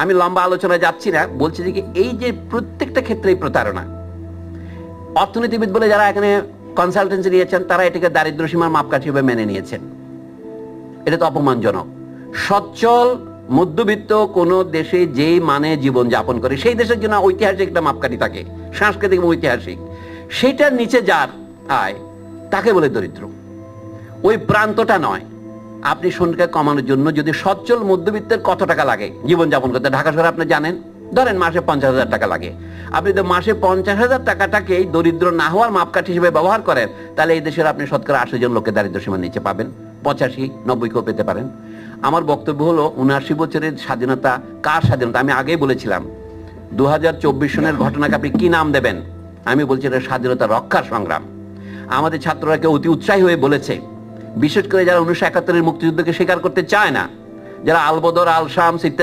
আমি লম্বা আলোচনায় যাচ্ছি না, বলছি যে এই যে প্রত্যেকটা ক্ষেত্রেই প্রতারণা। অর্থনীতিবিদ বলে যারা এখানে কনসালটেন্সি নিয়েছেন, তারা এটাকে দারিদ্র সীমার মাপকাঠি হিসেবে মেনে নিয়েছেন। এটা তো অপমানজনক। সচ্ছল মধ্যবিত্ত কোন দেশে যেই মানে জীবন যাপন করে, সেই দেশের জন্য ঐতিহাসিক একটা মাপকাঠি থাকে, সাংস্কৃতিক এবং ঐতিহাসিক। সেটার নিচে যার আয়, তাকে বলে দরিদ্র। ওই প্রান্তটা নয় আপনি সংখ্যা কমানোর জন্য যদি সচ্ছল মধ্যবিত্তের কত টাকা লাগে জীবনযাপন করতে? ঢাকা শহরে আপনি জানেন, ধরেন মাসে পঞ্চাশ হাজার টাকা লাগে। আপনি তো মাসে পঞ্চাশ হাজার টাকাটাকেই দরিদ্র না হওয়ার মাপকাঠি হিসেবে ব্যবহার করেন, তাহলে এই দেশের আপনি শতকরা আশি জন লোককে দারিদ্র সীমার নিচে পাবেন, পঁচাশি, নব্বই কেউ পেতে পারেন। আমার বক্তব্য হলো, উনআশি বছরের স্বাধীনতা কার স্বাধীনতা? আমি আগেই বলেছিলাম দু হাজার চব্বিশ সনের ঘটনাকে আপনি কি নাম দেবেন? আমি বলছি এটা স্বাধীনতা রক্ষার সংগ্রাম। আমাদের ছাত্ররা কেউ অতি উৎসাহী হয়ে বলেছে বিশেষ করে যারা উনিশশো একাত্তরের মুক্তিযুদ্ধকে স্বীকার করতে চায় না, যারা আলবদর আল শামস ইত্যাদি